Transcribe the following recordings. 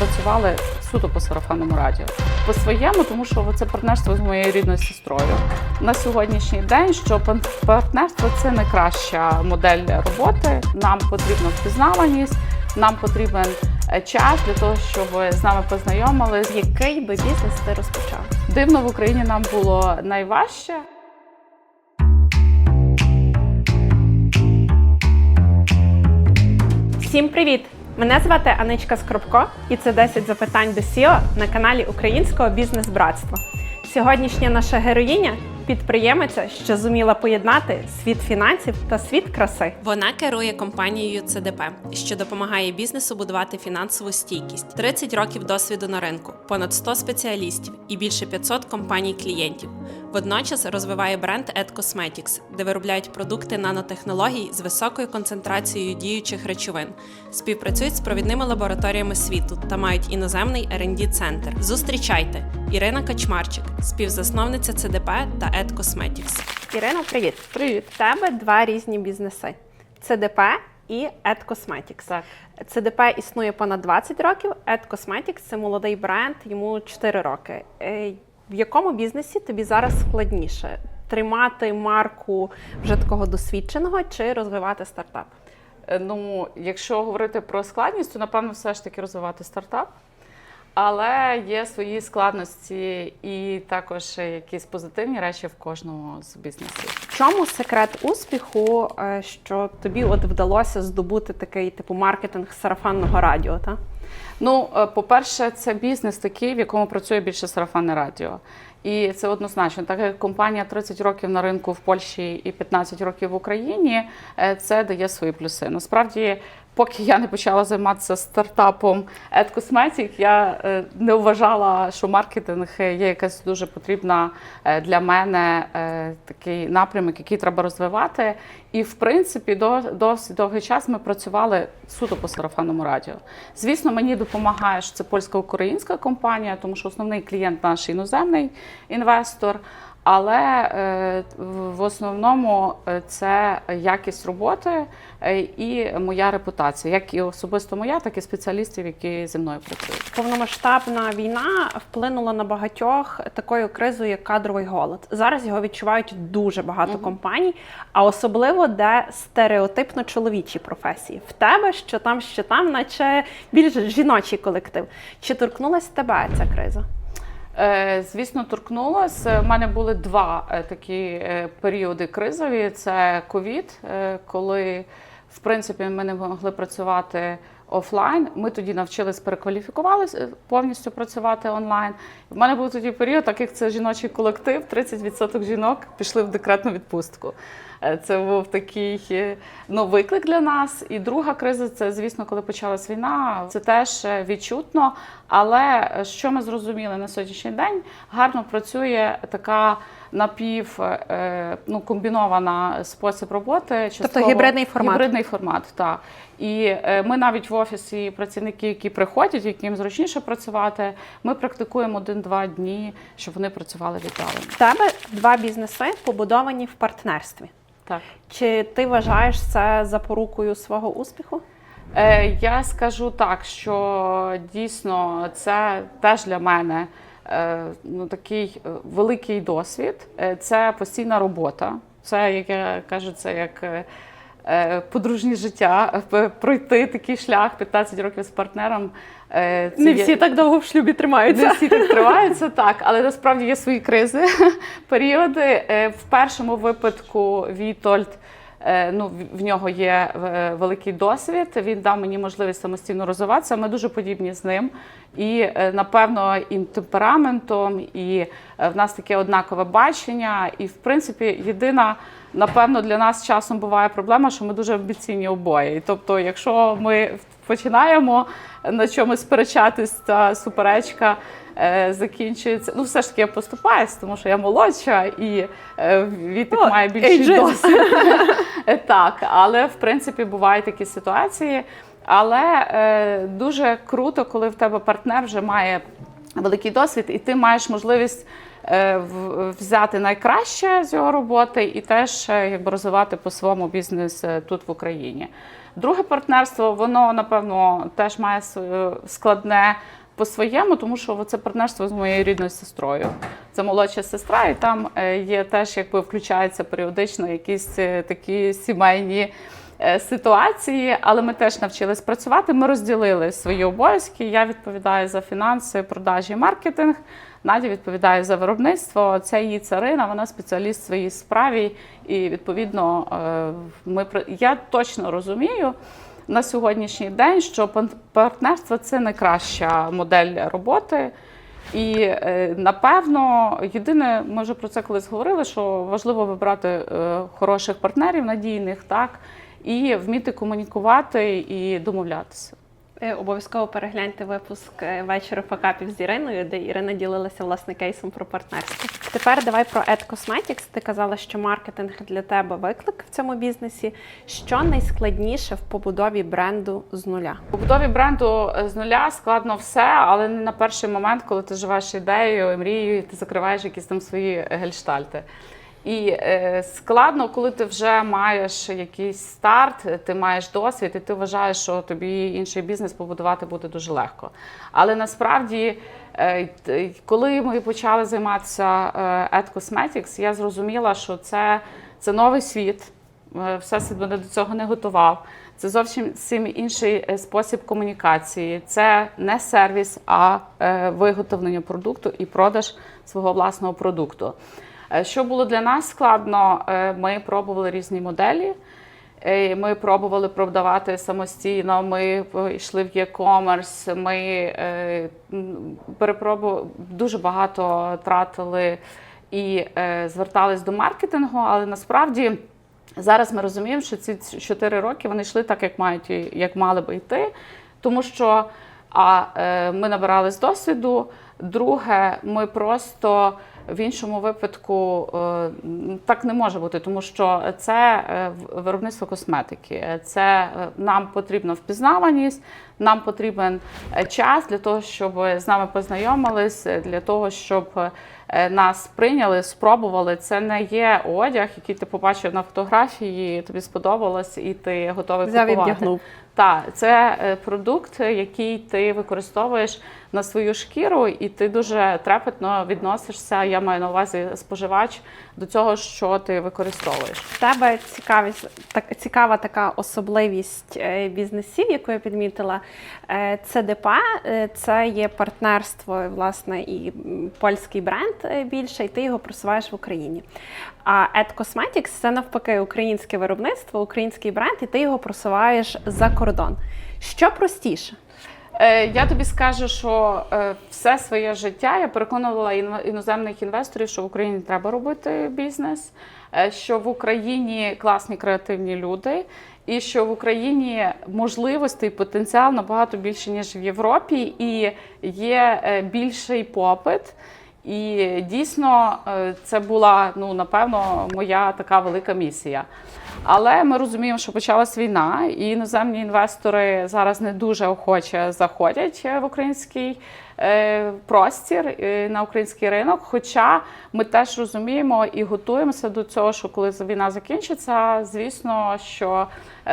працювали суто по сарафанному радіо. По своєму, тому що це партнерство з моєю рідною сестрою. На сьогоднішній день, що партнерство це найкраща модель роботи. Нам потрібна впізнаваність, нам потрібен е, час для того, щоб з нами познайомились. Який би бізнес ти розпочав? Дивно в Україні нам було найважче. Всім привіт! Мене звати Аничка Скрупко, і це 10 запитань до Сіо на каналі Українського бізнес-братства. Сьогоднішня наша героїня підприємиця, що зуміла поєднати світ фінансів та світ краси. Вона керує компанією ЦДП, що допомагає бізнесу будувати фінансову стійкість. 30 років досвіду на ринку, понад 100 спеціалістів і більше 500 компаній клієнтів. Водночас розвиває бренд Ed Cosmetics, де виробляють продукти нанотехнологій з високою концентрацією діючих речовин. Співпрацюють з провідними лабораторіями світу та мають іноземний R&D центр. Зустрічайте Ірина Качмарчик, співзасновниця ЦДП та Ed Cosmetics. Ірино, привіт! Привіт. В тебе два різні бізнеси: ЦДП і Ed Cosmetics. Так. ЦДП існує понад 20 років. Ed Cosmetics – це молодий бренд, йому 4 роки. Е, В якому бізнесі тобі зараз складніше тримати марку вже такого досвідченого чи розвивати стартап? Е, Ну, якщо говорити про складність, то напевно все ж таки розвивати стартап. Але є свої складності і також якісь позитивні речі в кожному з бізнесів. В чому секрет успіху, е, що тобі от вдалося здобути такий типу маркетинг сарафанного радіо? Та? Ну, е, по-перше, це бізнес такий, в якому працює більше сарафанне радіо. І це однозначно, так як компанія 30 років на ринку в Польщі і 15 років в Україні, е, це дає свої плюси. Насправді, поки я не почала займатися стартапом Ed Cosmetic, я е, не вважала, що маркетинг є якась дуже потрібна е, для мене е, такий напрямок, який треба розвивати. І в принципі, досить довгий час ми працювали суто по сарафанному радіо. Звісно, мені допомагає, це польсько-українська компанія, тому що основний клієнт наш іноземний інвестор. Але е, в- основному е, це якість роботи е, і моя репутація, як і особисто моя, так і спеціалістів, які зі мною працюють. Повномасштабна війна вплинула на багатьох такою кризою, як кадровий голод. Зараз його відчувають дуже багато компаній, а особливо де стереотипно чоловічі професії. В тебе що там, що там, наче більш жіночий колектив. Чи торкнулась тебе ця криза? Е, Звісно, торкнулася. У мене були два е, такі е, періоди кризові: це ковід, е, коли в принципі ми не могли працювати офлайн. Ми тоді навчились перекваліфікувалися е, повністю працювати онлайн. У мене був тоді період, так як це жіночий колектив, 30% жінок пішли в декретну відпустку. Е, Це був такий е, ну, виклик для нас. І друга криза це, звісно, коли почалась війна. Це теж відчутно. Але що ми зрозуміли на сьогоднішній день, гарно працює така напів е, ну, комбінована спосіб роботи. частково- гібридний формат. Гібридний формат, так. І е, ми навіть в офісі працівники, які приходять, яким зручніше працювати, ми практикуємо один-два дні, щоб вони працювали віддалено. В тебе два бізнеси побудовані в партнерстві. Так. Чи ти вважаєш це запорукою свого успіху? Е, я скажу так, що дійсно це теж для мене е, ну, такий е, великий досвід. Е, Це постійна робота. Це, як я кажу, це як е, е, подружнє життя, пройти такий шлях 15 років з партнером. е, це Не є- всі так довго в шлюбі тримаються. не всі так триваються, так, але насправді є свої кризи, періоди. Е, В першому випадку Вітольд. Е, Ну, в- нього є е, великий досвід. Він дав мені можливість самостійно розвиватися. Ми дуже подібні з ним. І е, напевно і темпераментом, і в нас таке однакове бачення. І в принципі, єдина, напевно, для нас часом буває проблема, що ми дуже амбіційні обоє. І тобто, якщо ми починаємо на чомусь сперечатись, та суперечка закінчується. Ну, все ж таки я поступаюсь, тому що я молодша і Вітик О, має більший досвід. Е, так, але в принципі бувають такі ситуації. Але е, дуже круто, коли в тебе партнер вже має великий досвід, і ти маєш можливість е, взяти найкраще з його роботи і теж е, якби розвивати по своєму бізнес е, тут в Україні. Друге партнерство, воно напевно теж має складне по-своєму, тому що це партнерство з моєю рідною сестрою. Це молодша сестра, і там е, є теж, якби включаються періодично якісь е, такі сімейні е, ситуації, але ми теж навчились працювати. Ми розділили свої обов'язки. Я відповідаю за фінанси, продажі маркетинг. Надя відповідає за виробництво. Це її царина, вона спеціаліст в своїй справі. І відповідно, ми я точно розумію на сьогоднішній день, що партнерство це найкраща модель роботи. І е, напевно, єдине, ми вже про це колись говорили, що важливо вибрати е, хороших партнерів, надійних, так, і вміти комунікувати і домовлятися. Е, Обов'язково перегляньте випуск е, вечора факапів з Іриною, де Ірина ділилася власне кейсом про партнерство. Тепер давай про Ed Cosmetics. Ти казала, що маркетинг для тебе виклик в цьому бізнесі. Що найскладніше в побудові бренду з нуля? У побудові бренду е, з нуля складно все, але не на перший момент, коли ти живеш ідеєю, мрією, ти закриваєш якісь там свої гельштальти. І е, складно, коли ти вже маєш якийсь старт, ти маєш досвід, і ти вважаєш, що тобі інший бізнес побудувати буде дуже легко. Але насправді, е, коли ми почали займатися е, Ed Cosmetics, я зрозуміла, що це, це новий світ. Е, Всесвіт мене до цього не готував. Це зовсім інший е, спосіб комунікації. Це не сервіс, а е, виготовлення продукту і продаж свого власного продукту. Е, Що було для нас складно, е, ми пробували різні моделі. Е, Ми пробували продавати самостійно. Ми йшли в e-commerce, Ми е, м, перепробу дуже багато тратили і звертались до маркетингу, але насправді. Зараз ми розуміємо, що ці 4 роки вони йшли так, як мають як мали би йти, тому що а, е, ми набирались досвіду. Друге, ми просто в іншому випадку е, так не може бути, тому що це е, виробництво косметики. Це е, нам потрібна впізнаваність, нам потрібен час для того, щоб з нами познайомились, для того, щоб нас прийняли, спробували. Це не є одяг, який ти побачив на фотографії, тобі сподобалось, і ти готовий купувати. Так, це е, продукт, який ти використовуєш на свою шкіру, і ти дуже трепетно відносишся. Я маю на увазі споживач до цього, що ти використовуєш. В тебе цікавість, так, цікава така особливість е, бізнесів, яку я підмітила. Е, ЦДП е, це є партнерство, власне, і польський бренд більше, і ти його просуваєш в Україні. А Ed Cosmetics це навпаки українське виробництво, український бренд, і ти його просуваєш за кордон. Що простіше? Е, Я тобі скажу, що е, все своє життя я переконувала іноземних інвесторів, що в Україні треба робити бізнес, е, що в Україні класні креативні люди, і що в Україні можливостей, потенціал набагато більше ніж в Європі, і є більший попит. І дійсно це була ну напевно моя така велика місія. Але ми розуміємо, що почалась війна, і іноземні інвестори зараз не дуже охоче заходять е, в український е, простір е, на український ринок. Хоча ми теж розуміємо і готуємося до цього, що коли війна закінчиться, звісно, що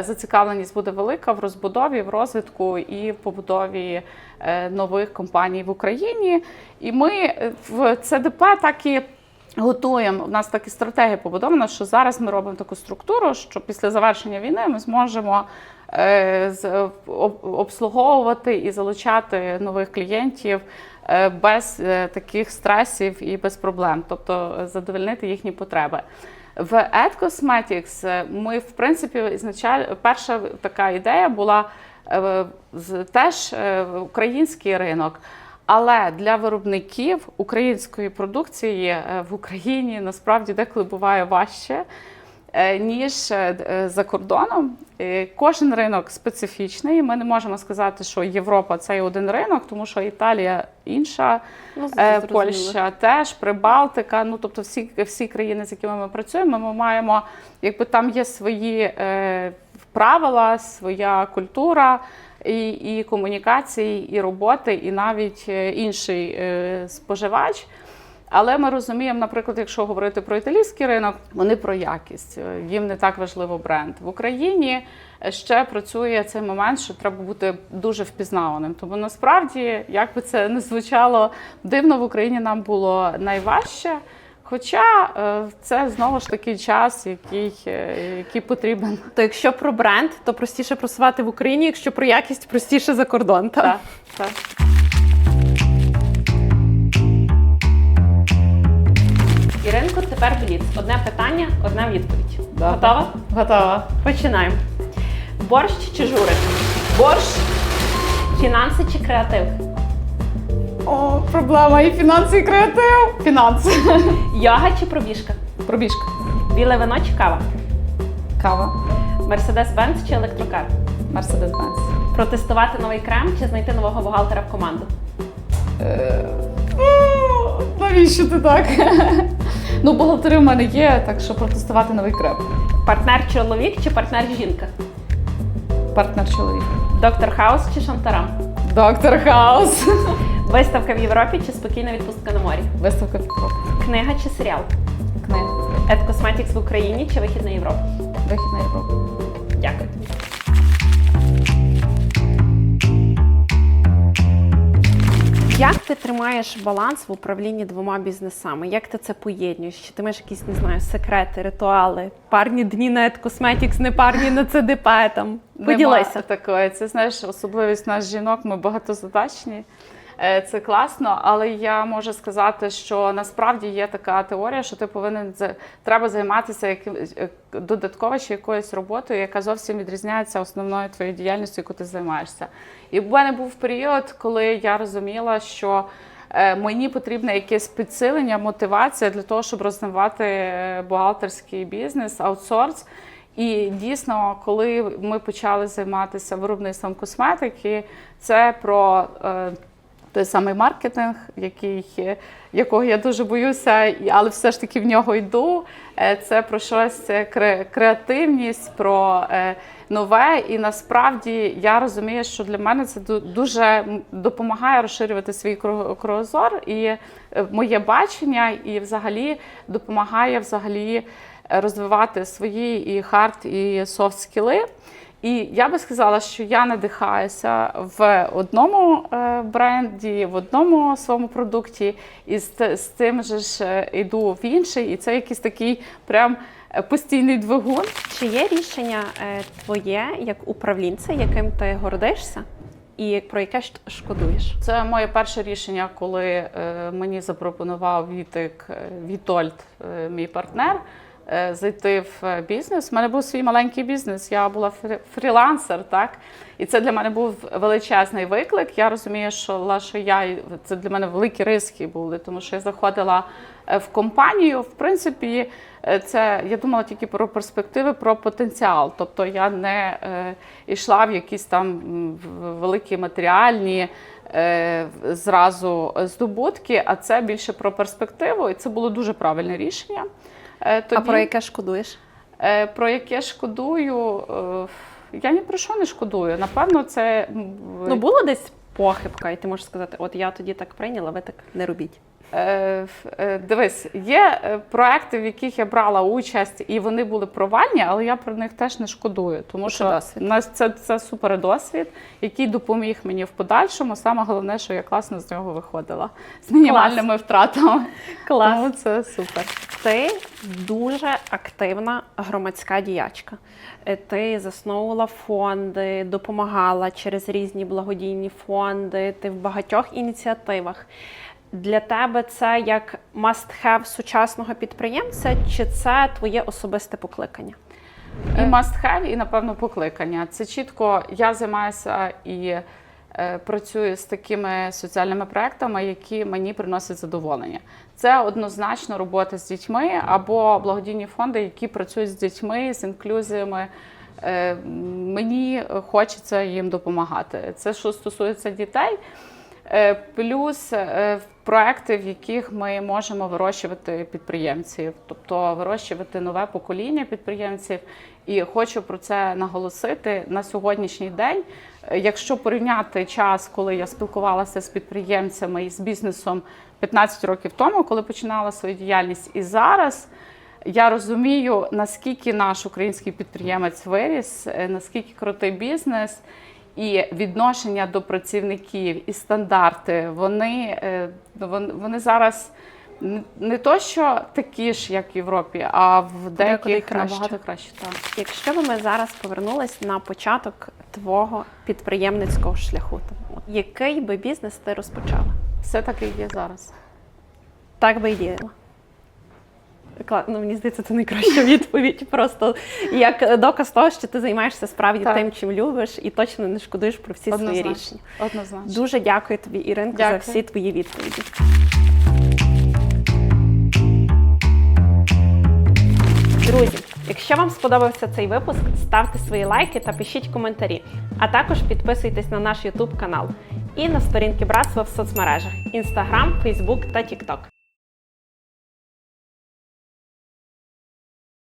зацікавленість буде велика в розбудові, в розвитку і в побудові нових компаній в Україні. І ми в ЦДП так і готуємо. У нас так і стратегія побудована, що зараз ми робимо таку структуру, що після завершення війни ми зможемо е, з- об- обслуговувати і залучати нових клієнтів е, без е, таких стресів і без проблем, тобто задовольнити їхні потреби. В е, ми, в принципі, ізначаль... перша така ідея була теж український ринок. Але для виробників української продукції е, в Україні насправді деколи буває важче, е, ніж е, за кордоном. Кожен ринок специфічний. Ми не можемо сказати, що Європа це один ринок, тому що Італія інша, Ну. Польща теж, Прибалтика. Ну тобто, всі, всі країни, з якими ми працюємо, ми маємо, якби там є свої правила, своя культура. І, і комунікації, і роботи, і навіть е, інший е, споживач. Але ми розуміємо, наприклад, якщо говорити про італійський ринок, вони про якість. Е, Їм не так важливо бренд в Україні. Ще працює цей момент, що треба бути дуже впізнаваним. Тому насправді, як би це не звучало дивно, в Україні нам було найважче. Хоча е, це знову ж таки час, який, е, який потрібен. То якщо про бренд, то простіше просувати в Україні, якщо про якість простіше за кордон. Так? Так, так. Іринко, тепер бліц. Одне питання, одна відповідь. Да. Готова? Готова. Починаємо. Борщ чи журик? Борщ. Фінанси чи креатив? О, проблема і фінанси, і креатив. Фінанси. Йога чи пробіжка? Пробіжка. Біле вино чи кава? Кава. Мерседес-Бенц чи електрокар? Мерседес-Бенц. Протестувати новий крем чи знайти нового бухгалтера в команду? О, Навіщо ти так? Ну, бухгалтери в мене є, так що протестувати новий креп. Партнер чоловік чи партнер жінка? Партнер чоловік. Доктор Хаус чи Шантарам? Доктор Хаус. Виставка в Європі чи спокійна відпустка на морі? Виставка Фікоп. Книга чи серіал? Книга. Ed Cosmetics в Україні чи вихід на Європу? Вихід на Європу. Дякую. Як ти тримаєш баланс в управлінні двома бізнесами? Як ти це поєднуєш? Чи ти маєш якісь, не знаю, секрети, ритуали, парні дні на Ed Cosmetics, не парні на ЦДП там? Поділися. Нема такої. Це знаєш, особливість нас жінок. Ми багатозадачні. Е, Це класно, але я можу сказати, що насправді є така теорія, що ти повинен треба займатися яким е, додатково ще якоюсь роботою, яка зовсім відрізняється основною твоєю діяльністю, яку ти займаєшся. І в мене був період, коли я розуміла, що е, мені потрібне якесь підсилення, мотивація для того, щоб розвивати бухгалтерський бізнес, аутсорс. І дійсно, коли ми почали займатися виробництвом косметики, це про той самий маркетинг, який, е, якого я дуже боюся, але все ж таки в нього йду. Е, Це про щось кре- креативність, про е, нове. І насправді я розумію, що для мене це дуже допомагає розширювати свій круг- кругозор і моє бачення, і взагалі допомагає взагалі розвивати свої і хард, і софт скіли. І я би сказала, що я надихаюся в одному е, бренді, в одному своєму продукті, і з, з цим же ж е, йду в інший, і це якийсь такий прям е, постійний двигун. Чи є рішення е, твоє як управлінця, яким ти гордишся, і про яке ж шкодуєш? Це моє перше рішення, коли е, мені запропонував Вітик е, Вітольд, е, мій партнер, е, зайти в е, бізнес. У мене був свій маленький бізнес, я була фрі- фрілансер, так? І це для мене був величезний виклик. Я розумію, що, я це для мене великі риски були, тому що я заходила е, в компанію. В принципі, е, це я думала тільки про перспективи, про потенціал. Тобто я не е, йшла в якісь там великі матеріальні е, зразу здобутки, а це більше про перспективу, і це було дуже правильне рішення. Е, А про яке шкодуєш? е, про яке шкодую, е, я ні про що не шкодую. Напевно, це Ну було десь похибка, і ти можеш сказати, от я тоді так прийняла, ви так не робіть. Е, е, Дивись, є е, проекти, в яких я брала участь, і вони були провальні, але я про них теж не шкодую, тому Це що досвід. нас це, це супер досвід, який допоміг мені в подальшому. Саме головне, що я класно з нього виходила з мінімальними втратами. Клас. Тому це супер. Ти дуже активна громадська діячка. Ти засновувала фонди, допомагала через різні благодійні фонди. Ти в багатьох ініціативах. Для тебе це як must-have сучасного підприємця, чи це твоє особисте покликання? І must have, і напевно покликання. Це чітко я займаюся і е, працюю з такими соціальними проектами, які мені приносять задоволення. Це однозначно робота з дітьми або благодійні фонди, які працюють з дітьми, з інклюзіями. Е, Мені хочеться їм допомагати. Це що стосується дітей. Е, Плюс е, проекти, в яких ми можемо вирощувати підприємців, тобто вирощувати нове покоління підприємців. І хочу про це наголосити на сьогоднішній день. Е, Якщо порівняти час, коли я спілкувалася з підприємцями і з бізнесом 15 років тому, коли починала свою діяльність, і зараз. Я розумію, наскільки наш український підприємець виріс, наскільки крутий бізнес, і відношення до працівників, і стандарти, вони, е, вони, вони зараз не- то, що такі ж, як в Європі, а в деяких краще. набагато краще. Так. Якщо б ми зараз повернулись на початок твого підприємницького шляху, то який би бізнес ти розпочала? Все так і є зараз. Так би і діяла. Ну, мені здається, це найкраща відповідь. Просто як доказ того, що ти займаєшся справді Так. тим, чим любиш, і точно не шкодуєш про всі свої Однозначно. рішення. Однозначно. Дуже дякую тобі, Іринко, за всі твої відповіді. Друзі, якщо вам сподобався цей випуск, ставте свої лайки та пишіть коментарі. А також підписуйтесь на наш YouTube канал і на сторінки братства в соцмережах: Instagram, Facebook та TikTok.